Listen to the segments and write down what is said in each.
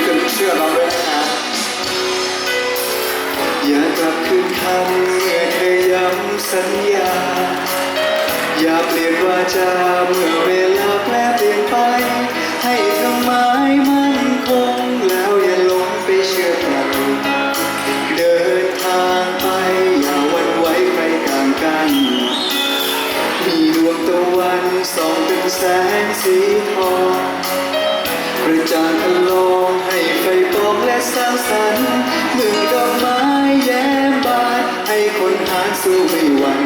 วยกันเชื่อเราด้วยนะครับอย่ากลับคืนคำเมื่อเธอย้ำสัญญา อย่าเปลี่ยนวาจาเมื่อเวลาแปรเปลี่ยนไป ให้เธอหมายมั่นคงแล้วอย่าหลงไปเชื่อใครเดินทางไปอย่าวันไวใครกลางกัน มีดวงตะวันส่องเป็นแสงสีทองกระจางทะลอง ไฟปองและสร้างสรรค์เมื่อดอกไม้แย้มบานให้คนทานสู้ไม่หวั่น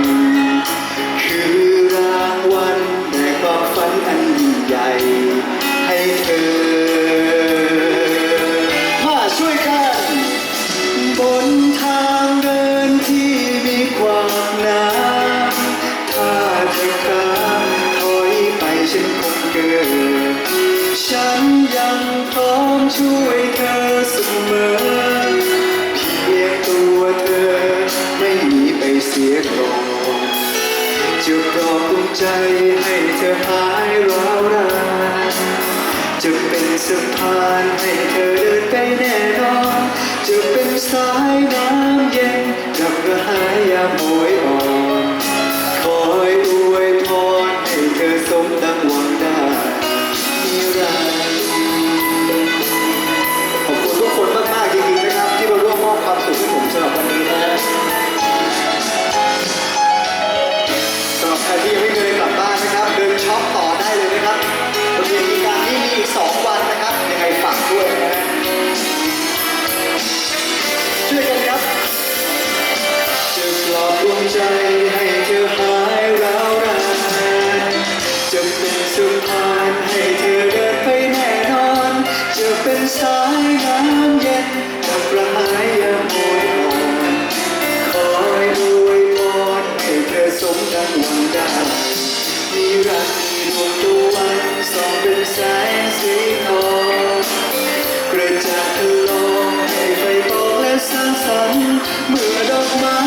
ช่วยเธอเสมอเพียงตัวเธอไม่หนีไปเสียก่อนจะปลอบดวงใจให้เธอหายร้าวรานจะเป็นสะพานให้เธอเดินไปแน่นอนจะเป็นสายน้ำ เย็นดับกระหายยามโหยอ่อนคอยอวยพรให้เธอสมดังหวังได้มีรักมีดวงตะวันส่องเป็นแสงสีทองกระจ่างทะลองให้ไฟปองและสร้างสรรค์เมื่อดอกไม้